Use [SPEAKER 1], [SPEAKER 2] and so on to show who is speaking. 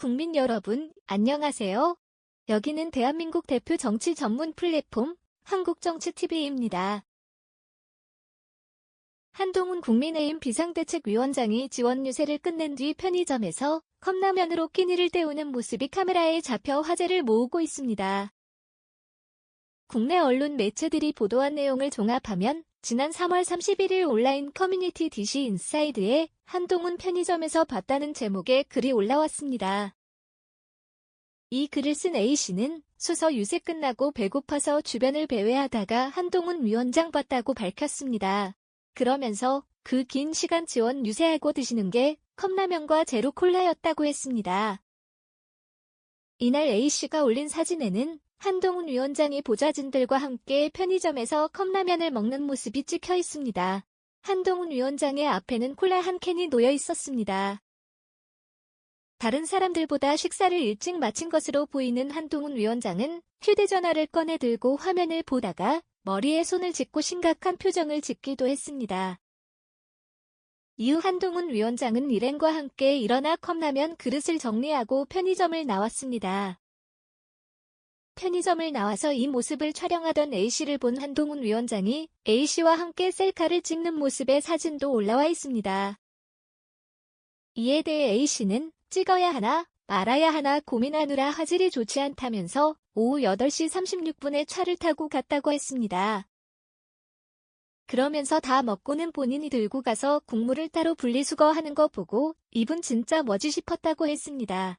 [SPEAKER 1] 국민 여러분, 안녕하세요. 여기는 대한민국 대표 정치 전문 플랫폼 한국정치TV입니다. 한동훈 국민의힘 비상대책위원장이 지원 유세를 끝낸 뒤 편의점에서 컵라면으로 끼니를 때우는 모습이 카메라에 잡혀 화제를 모으고 있습니다. 국내 언론 매체들이 보도한 내용을 종합하면 지난 3월 31일 온라인 커뮤니티 DC 인사이드에 한동훈 편의점에서 봤다는 제목의 글이 올라왔습니다. 이 글을 쓴 A씨는 수서 유세 끝나고 배고파서 주변을 배회하다가 한동훈 위원장 봤다고 밝혔습니다. 그러면서 그 긴 시간 지원 유세하고 드시는 게 컵라면과 제로 콜라였다고 했습니다. 이날 A씨가 올린 사진에는 한동훈 위원장이 보좌진들과 함께 편의점에서 컵라면을 먹는 모습이 찍혀 있습니다. 한동훈 위원장의 앞에는 콜라 한 캔이 놓여 있었습니다. 다른 사람들보다 식사를 일찍 마친 것으로 보이는 한동훈 위원장은 휴대전화를 꺼내 들고 화면을 보다가 머리에 손을 짚고 심각한 표정을 짓기도 했습니다. 이후 한동훈 위원장은 일행과 함께 일어나 컵라면 그릇을 정리하고 편의점을 나왔습니다. 편의점을 나와서 이 모습을 촬영하던 A씨를 본 한동훈 위원장이 A씨와 함께 셀카를 찍는 모습의 사진도 올라와 있습니다. 이에 대해 A씨는 찍어야 하나 말아야 하나 고민하느라 화질이 좋지 않다면서 오후 8시 36분에 차를 타고 갔다고 했습니다. 그러면서 다 먹고는 본인이 들고 가서 국물을 따로 분리수거하는 거 보고 이분 진짜 뭐지 싶었다고 했습니다.